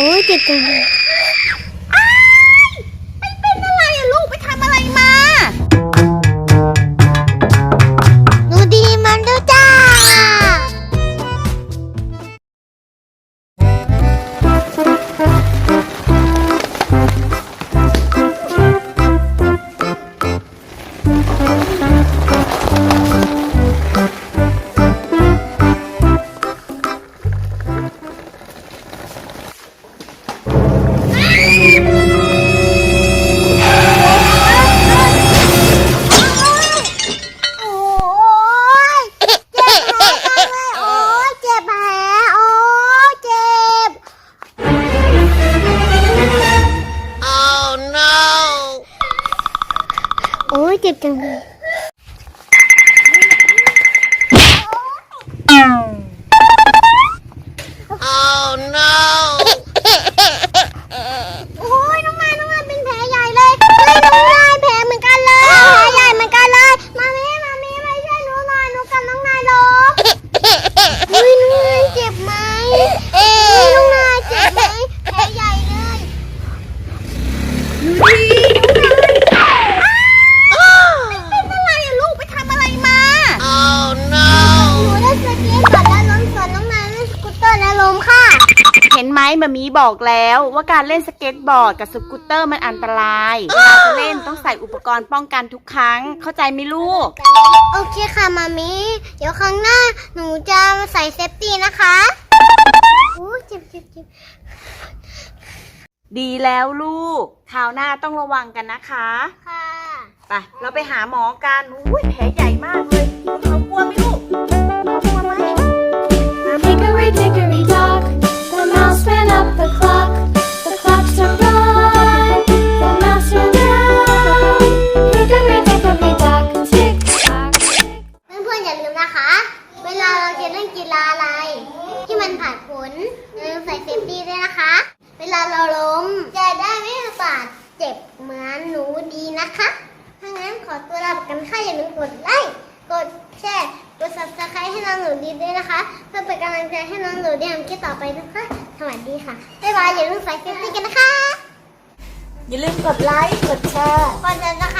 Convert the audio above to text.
อ้ยเโอ้ยเจ็ มมามีบอกแล้วว่าการเล่นสเก็ตบอร์ดกับสกูตเตอร์มันอันตรายเวลาจะเล่นต้องใส่อุปกรณ์ป้องกันทุกครั้ง เข้าใจไหมลูก โอเคค่ะมามีเดี๋ยวครั้งหน้าหนูจะใส่เซฟตี้นะคะโอ้ยเจ็บเจ็บเจ็บดีแล้วลูกคราวหน้าต้องระวังกันนะคะค่ะไปเราไปหาหมอกันอุ้ยแผลใหญ่มากเลยเขากลัวไหมลูก เวลาเราจะเล่นกีฬาอะไร ที่มันผ่านผลอย่าลืมใส่เซฟตี้ด้วยนะคะ เวลาเราล้มจะได้ไม่บาดเจ็บเหมือนหนูดีนะคะถ้างั้นขอตัวลาไปกันค่ะอย่าลืมกดไลค์กดแชร์กด subscribe ให้น้องหนูดีด้วยนะคะ เพื่อเป็นกำลังใจให้น้องหนูดีทำคลิปต่อไปนะคะ สวัสดีค่ะบ๊ายบายอย่าลืมใส่เซฟตี้กันนะคะอย่าลืมกดไลค์กดแชร์กด subscribe ให้น้องหนูดีด้วยนะคะค่ะบ๊ายบาย